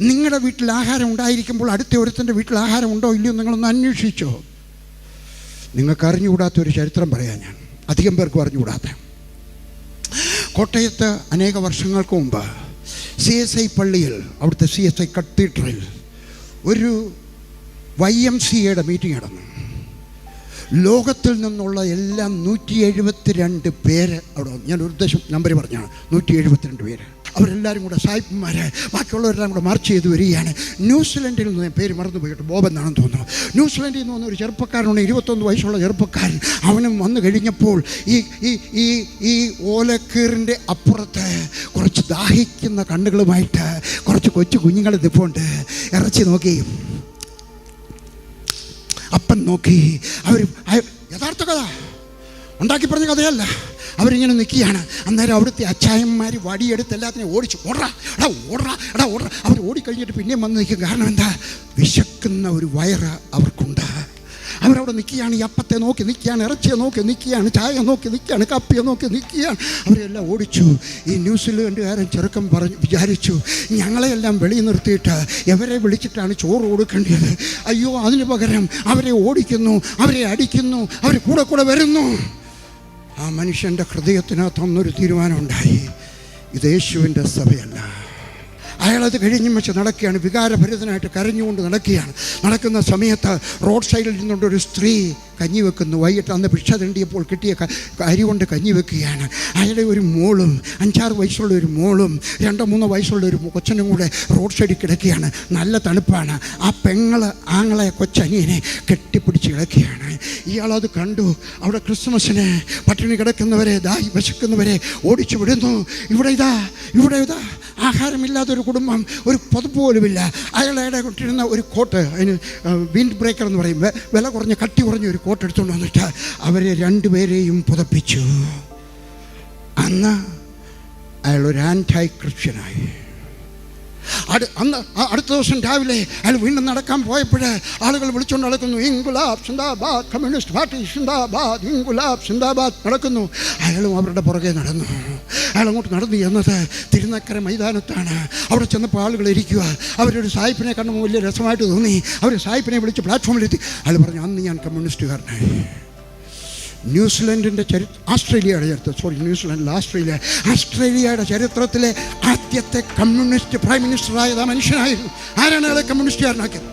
നിങ്ങളുടെ വീട്ടിൽ ആഹാരം ഉണ്ടായിരിക്കുമ്പോൾ അടുത്ത ഒരുത്തന്റെ വീട്ടിൽ ആഹാരം ഉണ്ടോ ഇല്ലയോ നിങ്ങളൊന്ന് അന്വേഷിച്ചോ. നിങ്ങൾക്ക് അറിഞ്ഞുകൂടാത്ത ഒരു ചരിത്രം പറയാം ഞാൻ. അധികം പേർക്ക് അറിഞ്ഞുകൂടാത്ത. കോട്ടയത്ത് അനേക വർഷങ്ങൾക്ക് മുമ്പ് സി എസ് ഐ പള്ളിയിൽ അവിടുത്തെ സി എസ് ഐ കത്തീഡ്രലിൽ ഒരു വൈ എം സി എയുടെ മീറ്റിംഗ് നടന്നു. ലോകത്തിൽ നിന്നുള്ള എല്ലാം നൂറ്റി എഴുപത്തിരണ്ട് പേര് അവിടെ ഞാൻ ഒരു ദശം നമ്പർ പറഞ്ഞാണ്. നൂറ്റി എഴുപത്തിരണ്ട് പേര്. അവരെല്ലാവരും കൂടെ സായിപ്പന്മാർ ബാക്കിയുള്ളവരെല്ലാം കൂടെ മാർച്ച് ചെയ്ത് വരികയാണ്. ന്യൂസിലൻഡിൽ നിന്ന് പേര് മറന്നു പോയിട്ട് ബോബ് എന്നാണെന്ന് തോന്നുന്നു. ന്യൂസിലൻഡിൽ നിന്ന് വന്ന ഒരു ചെറുപ്പക്കാരനുണ്ട് ഇരുപത്തൊന്ന് വയസ്സുള്ള ചെറുപ്പക്കാരൻ. അവനും വന്നു കഴിഞ്ഞപ്പോൾ ഈ ഈ ഈ ഈ ഓലക്കീറിന്റെ അപ്പുറത്ത് കുറച്ച് ദാഹിക്കുന്ന കണ്ണുകളുമായിട്ട് കുറച്ച് കൊച്ചു കുഞ്ഞുങ്ങൾ നിൽപ്പുണ്ട് ഇറച്ചി നോക്കി. അപ്പൻ നോക്കി. അവർ യഥാർത്ഥ കഥ. ഉണ്ടാക്കി പറഞ്ഞ കഥയല്ല. അവരിങ്ങനെ നിൽക്കുകയാണ്. അന്നേരം അവിടുത്തെ അച്ചായന്മാർ വടിയെടുത്ത് എല്ലാത്തിനെയും ഓടിച്ചു. ഓടാ എടാ ഓടാ എടാ ഓടറാ. അവർ ഓടിക്കഴിഞ്ഞിട്ട് പിന്നെയും വന്ന് നിൽക്കും. കാരണം എന്താ? വിശക്കുന്ന ഒരു വയറ് അവർക്കുണ്ട്. അവരവിടെ നിൽക്കുകയാണ്. ഈ അപ്പത്തെ നോക്കി നിൽക്കുകയാണ്. ഇറച്ചിയെ നോക്കി നിൽക്കുകയാണ്. ചായ നോക്കി നിൽക്കുകയാണ്. കപ്പിയെ നോക്കി നിൽക്കുകയാണ്. അവരെല്ലാം ഓടിച്ചു. ഈ ന്യൂസിലൻഡുകാരൻ ചെറുക്കം പറഞ്ഞു വിചാരിച്ചു ഞങ്ങളെയെല്ലാം വെളിയിൽ നിർത്തിയിട്ട് എവരെ വിളിച്ചിട്ടാണ് ചോറ് കൊടുക്കേണ്ടത്. അയ്യോ അതിന് പകരം അവരെ ഓടിക്കുന്നു അവരെ അടിക്കുന്നു അവർ കൂടെ കൂടെ വരുന്നു. ആ മനുഷ്യന്റെ ഹൃദയത്തിനകത്ത് അന്നൊരു തീരുമാനമുണ്ടായി. ഇത് യേശുവിന്റെ സഭയല്ല. അയാളത് കഴിഞ്ഞ് വെച്ച് നടക്കുകയാണ്. വികാരഭരിതനായിട്ട് കരഞ്ഞുകൊണ്ട് നടക്കുകയാണ്. നടക്കുന്ന സമയത്ത് റോഡ് സൈഡിൽ നിന്നുകൊണ്ട് ഒരു സ്ത്രീ കഞ്ഞി വെക്കുന്നു. വൈകിട്ട് അന്ന് ഭിക്ഷ തിണ്ടിയപ്പോൾ കിട്ടിയ അരി കൊണ്ട് കഞ്ഞി വെക്കുകയാണ്. അയാളുടെ ഒരു മോളും അഞ്ചാറ് വയസ്സുള്ള ഒരു മോളും രണ്ടോ മൂന്നോ വയസ്സുള്ള ഒരു കൊച്ചനും കൂടെ റോഡ് സൈഡിൽ കിടക്കുകയാണ്. നല്ല തണുപ്പാണ്. ആ പെങ്ങൾ ആങ്ങളെ കൊച്ചനിയനെ കെട്ടിപ്പിടിച്ച് കിടക്കുകയാണ്. ഇയാളത് കണ്ടു. അവിടെ ക്രിസ്മസിനെ പട്ടിണി കിടക്കുന്നവരെ ദായി വിശക്കുന്നവരെ ഓടിച്ചു വിടുന്നു. ഇവിടെ ഇതാ ഇവിടെ ഇതാ. ആഹാരമില്ലാത്തൊരു കുടുംബം ഒരു പുതപ്പ് പോലുമില്ല അയാളുടെ കൊണ്ടിരുന്ന ഒരു കോട്ട് അതിന് വിൻഡ് ബ്രേക്കർ എന്ന് പറയും. വെ- വില കുറഞ്ഞ കട്ടി കുറഞ്ഞ ഒരു കോട്ട് എടുത്തുകൊണ്ട് വന്നിട്ട് അവരെ രണ്ടുപേരെയും പുതപ്പിച്ചു. അന്ന് അയാൾ ഒരു ആന്റൈ ക്രിസ്ത്യനായി അന്ന് അടുത്ത ദിവസം രാവിലെ അയാൾ വീണ്ടും നടക്കാൻ പോയപ്പോൾ ആളുകൾ വിളിച്ചുകൊണ്ട് നടക്കുന്നു ഇംഗുലാബ് സിന്ദാബാദ് കമ്മ്യൂണിസ്റ്റ് പാർട്ടി സിന്ദാബാദ് ഇംഗുലാബ് സിന്ദാബാദ് നടക്കുന്നു. അയാളും അവരുടെ പുറകെ നടന്നു. അയാൾ അങ്ങോട്ട് നടന്നു എന്നത് തിരുനക്കര മൈതാനത്താണ്. അവിടെ ചെന്നപ്പോൾ ആളുകൾ ഇരിക്കുക. അവരൊരു സായിപ്പിനെ കണ്ടപ്പോൾ വലിയ രസമായിട്ട് തോന്നി. അവർ സായിപ്പിനെ വിളിച്ച് പ്ലാറ്റ്ഫോമിലെത്തി അയാൾ പറഞ്ഞു അന്ന് ഞാൻ കമ്മ്യൂണിസ്റ്റുകാരനായി. ന്യൂസിലൻഡിന്റെ ചരി ആസ്ട്രേലിയയുടെ ചരിത്രം സോറി ന്യൂസിലൻഡിൽ ആസ്ട്രേലിയ ആസ്ട്രേലിയയുടെ ചരിത്രത്തിലെ ആദ്യത്തെ കമ്മ്യൂണിസ്റ്റ് പ്രൈം മിനിസ്റ്ററായത് ആ മനുഷ്യനായിരുന്നു. ആരാണ് അയാളെ കമ്മ്യൂണിസ്റ്റുകാരനാക്കിയത്?